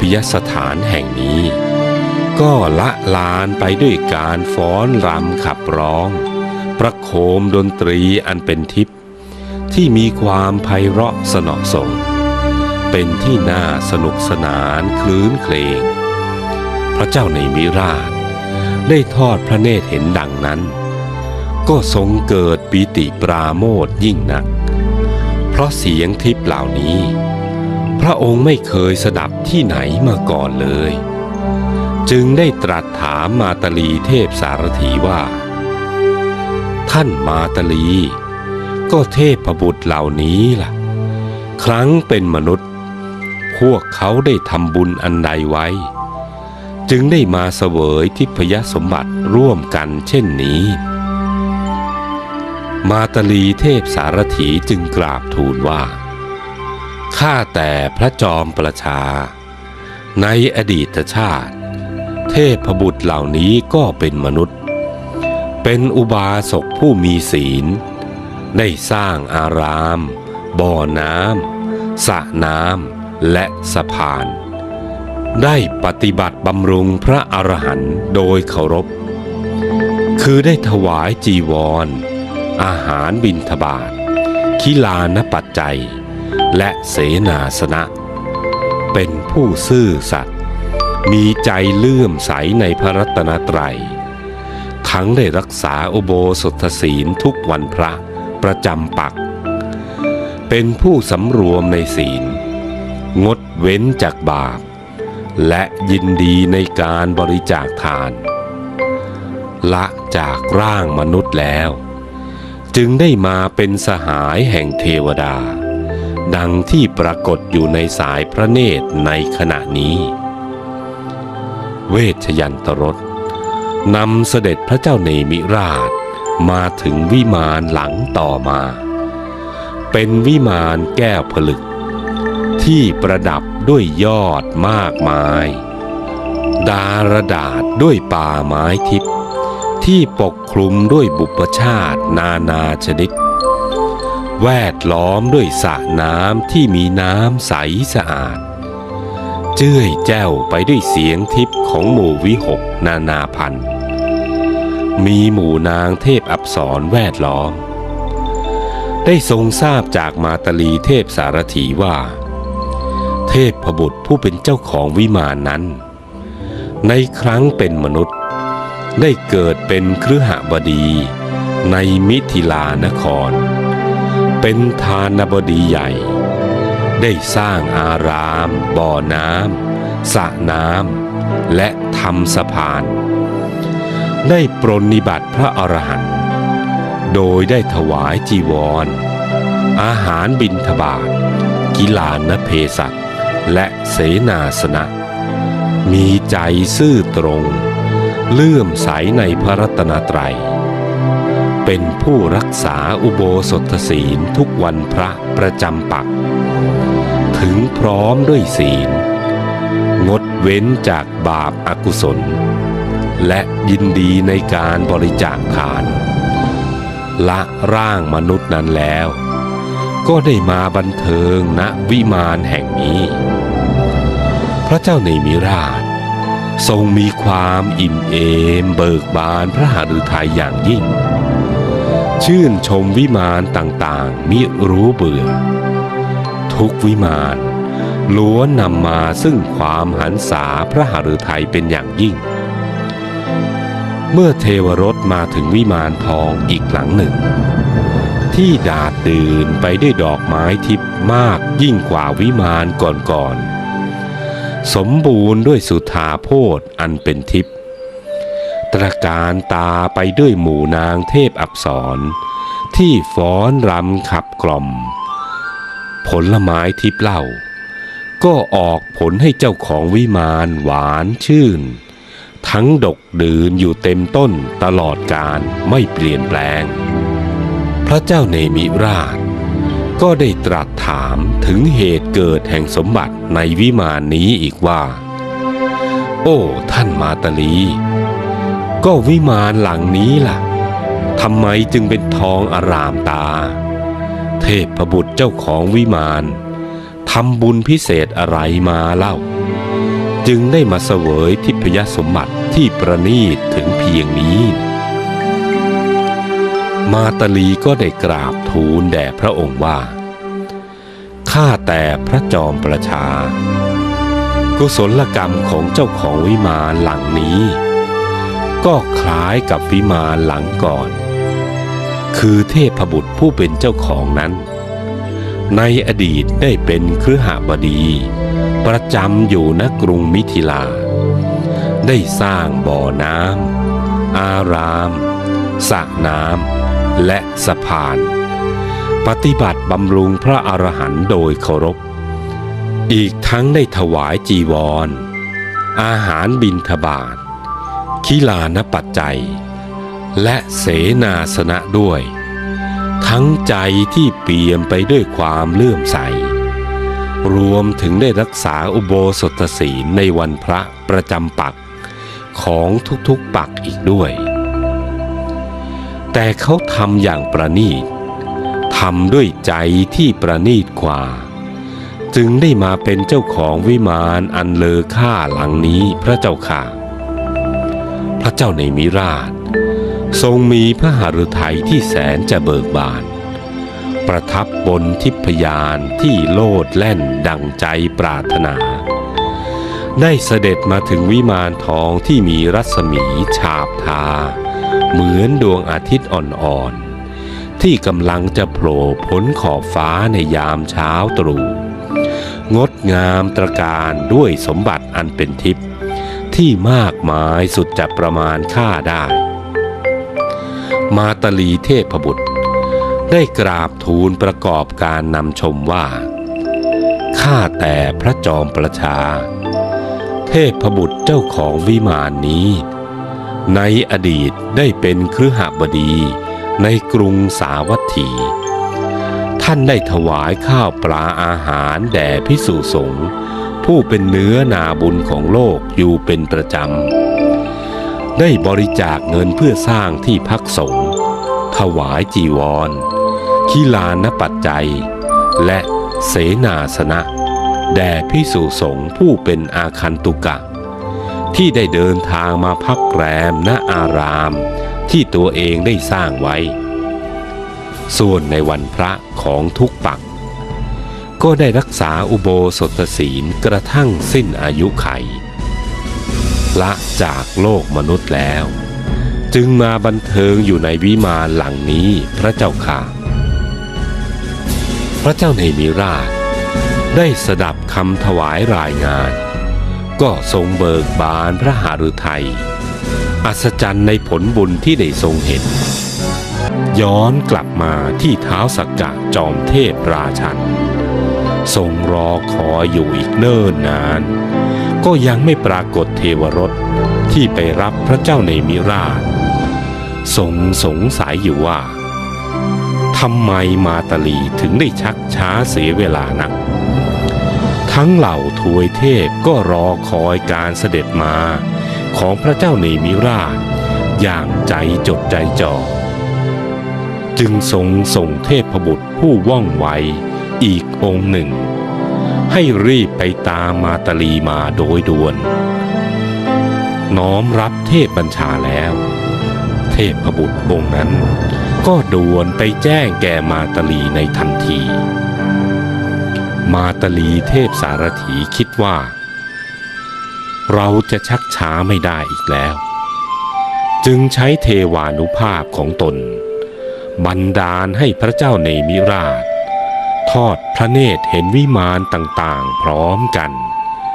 พยสถานแห่งนี้ ก็ละลานไปด้วยการฟ้อนรำขับร้อง ประโคมดนตรีอันเป็นทิพย์ที่มีความไพเราะสนอสงเป็นที่น่าสนุกสนานคลื้นเคลงพระเจ้าในมิราช ได้ทอดพระเนตรเห็นดังนั้น ก็ทรงเกิดปีติปราโมทย์ยิ่งนัก เพราะเสียงทิพย์เหล่านี้ พระองค์ไม่เคยสดับที่ไหนมาก่อนเลย จึงได้ตรัสถามมาตลีเทพสารถีว่า ท่านมาตลี ก็เทพบุตรเหล่านี้ล่ะ ครั้งเป็นมนุษย์ พวกเขาได้ทำบุญอันใดไว้ จึงได้มาเสวยทิพยสมบัติร่วมกันเช่นนี้มาตลีเทพสารถีจึงกราบทูลว่า ข้าแต่พระจอมประชา ในอดีตชาติ เทพบุตรเหล่านี้ก็เป็นมนุษย์ เป็นอุบาสกผู้มีศีล ได้สร้างอาราม บ่อน้ำสระน้ำและสะพาน ได้ปฏิบัติบำรุงพระอรหันต์โดยเคารพ คือได้ถวายจีวรอาหารบิณฑบาตคิลานปัจจัย และเสนาสนะ เป็นผู้ซื่อสัตย์มีใจเลื่อมใสในพระรัตนตรัย ทั้งได้รักษาอุโบสถศีลทุกวันพระประจำปัก เป็นผู้สำรวมในศีล งดเว้นจากบาป และยินดีในการบริจาคทาน ละจากร่างมนุษย์แล้ว จึงได้มาเป็นสหายแห่งเทวดา ดังที่ปรากฏอยู่ในสายพระเนตรในขณะนี้ เวชยันตรสนำเสด็จพระเจ้าเนมิราชมาถึงวิมานหลังต่อมา เป็นวิมานแก้วผลึก ที่ประดับด้วยยอดมากมาย ดารดาษด้วยป่าไม้ทิพย์ที่ปกคลุมด้วยบุปชาตินานาชนิด แวดล้อมด้วยสระน้ำที่มีน้ำใสสะอาด เจ้ยแจ้วไปด้วยเสียงทิพย์ของหมู่วิหกนานาพันธ์มีหมู่นางเทพอับสรแวดล้อม ได้ทรงทราบจากมาตลีเทพสารถีว่า เทพพบุตรผู้เป็นเจ้าของวิมานนั้น ในครั้งเป็นมนุษย์ ได้เกิดเป็นครหบดี ในมิถิลานคร เป็นทานบดีใหญ่ ได้สร้างอาราม บ่อน้ำสระน้ำและทำสะพาน ได้ปรนนิบัติพระอรหันต์โดยได้ถวายจีวร อาหารบิณฑบาตกิลานเพศัตและเสนาสนะ มีใจซื่อตรง เลื่อมใสในพระรัตนตรัย เป็นผู้รักษาอุโบสถศีลทุกวันพระประจำปัก ถึงพร้อมด้วยศีล งดเว้นจากบาปอากุศล และยินดีในการบริจาคทาน ละร่างมนุษย์นั้นแล้ว ก็ได้มาบันเทิงณวิมานแห่งนี้ พระเจ้าในมิราชทรงมีความอิ่มเอมเบิกบานพระหฤทัยอย่างยิ่ง ชื่นชมวิมานต่างๆ มิรู้เบื่อ ทุกวิมานล้วนนำมาซึ่งความหันษาพระหฤทัยเป็นอย่างยิ่ง เมื่อเทวรถมาถึงวิมานทองอีกหลังหนึ่ง ที่ดาดดื่นไปด้วยดอกไม้ทิพย์มากยิ่งกว่าวิมานก่อนๆสมบูรณ์ด้วยสุธาโพธอันเป็นทิพย์ ระการตาไปด้วยหมู่นางเทพอับสรที่ฟ้อนรำขับกล่อม ผลไม้ทิพเหล่า ก็ออกผลให้เจ้าของวิมานหวานชื่น ทั้งดกดื่นอยู่เต็มต้นตลอดการไม่เปลี่ยนแปลง พระเจ้าเนมิราช ก็ได้ตรัสถามถึงเหตุเกิดแห่งสมบัติในวิมานนี้อีกว่า โอ้ท่านมาตลี ก็วิมานหลังนี้ล่ะทำไมจึงเป็นทองอารามตา เทพบุตรเจ้าของวิมานทำบุญพิเศษอะไรมาเล่า จึงได้มาเสวยทิพยสมบัติที่ประณีตถึงเพียงนี้ มาตลีก็ได้กราบทูลแด่พระองค์ว่า ข้าแต่พระจอมประชา กุศลกรรมของเจ้าของวิมานหลังนี้ ก็คล้ายกับวิมานหลังก่อน คือเทพบุตรผู้เป็นเจ้าของนั้น ในอดีตได้เป็นครือหบดี ประจำอยู่ณกรุงมิถิลา ได้สร้างบ่อน้ำอารามสระน้ำและสะพาน ปฏิบัติบำรุงพระอรหันต์โดยเคารพ อีกทั้งได้ถวายจีวรอาหารบิณฑบาต คิลานปัจจัย และเสนาสนะด้วย ทั้งใจที่เปี่ยมไปด้วยความเลื่อมใส รวมถึงได้รักษาอุโบสถศีลในวันพระประจำปักของทุกๆปักอีกด้วย แต่เขาทำอย่างประณีตทำด้วยใจที่ประณีตกว่า จึงได้มาเป็นเจ้าของวิมานอันเลอค่าหลังนี้พระเจ้าค่ะ พระเจ้าในมิราช ทรงมีพระหฤทัยที่แสนจะเบิกบาน ประทับบนทิพยานที่โลดแล่นดังใจปรารถนา ได้เสด็จมาถึงวิมานทองที่มีรัศมีฉาบทา เหมือนดวงอาทิตย์อ่อนๆ ที่กำลังจะโผล่พ้นขอบฟ้าในยามเช้าตรู่งดงามตระการด้วยสมบัติอันเป็นทิพย์ ที่มากมายสุดจะประมาณค่าได้ มาตลีเทพบุตร ได้กราบทูลประกอบการนำชมว่า ข้าแต่พระจอมประชา เทพบุตรเจ้าของวิมานนี้ ในอดีตได้เป็นครือหบดีในกรุงสาวัตถี ท่านได้ถวายข้าวปลาอาหารแด่พิสุสงฆ์ ผู้เป็นเนื้อนาบุญของโลกอยู่เป็นประจำ ได้บริจาคเงินเพื่อสร้างที่พักสงฆ์ถวายจีวรขีลานปัจจัย และเสนาสนะ แด่พิสุสงฆ์ผู้เป็นอาคันตุกะ ที่ได้เดินทางมาพักแรมณอาราม ที่ตัวเองได้สร้างไว้ ส่วนในวันพระของทุกปัก ก็ได้รักษาอุโบสถศีลกระทั่งสิ้นอายุไข ละจากโลกมนุษย์แล้ว จึงมาบันเทิงอยู่ในวิมานหลังนี้พระเจ้าค่ะ พระเจ้าในมิราช ได้สดับคำถวายรายงาน ก็ทรงเบิกบานพระหฤทัยอัศจรรย์ในผลบุญที่ได้ทรงเห็น ย้อนกลับมาที่เท้าสักกะจอมเทพราชัน ทรงรอคอยอยู่อีกเนิ่นนาน ก็ยังไม่ปรากฏเทวรถที่ไปรับพระเจ้าในมิราชทรงสงสัยอยู่ว่าทำไมมาตาลีถึงได้ชักช้าเสียเวลานัก ทั้งเหล่าทวยเทพก็รอคอยการเสด็จมาของพระเจ้าเนมิราช อย่างใจจดใจจ่อ จึงทรงส่งเทพบุตรผู้ว่องไว อีกองค์หนึ่ง ให้รีบไปตามมาตลีมาโดยด่วน น้อมรับเทพบัญชาแล้ว เทพบุตรองค์นั้น ก็ด่วนไปแจ้งแก่มาตลีในทันที มาตลีเทพสารถีคิดว่า เราจะชักช้าไม่ได้อีกแล้ว จึงใช้เทวานุภาพของตนบันดาลให้พระเจ้าเนมิราช ทอดพระเนตรเห็นวิมานต่างๆ พร้อมกัน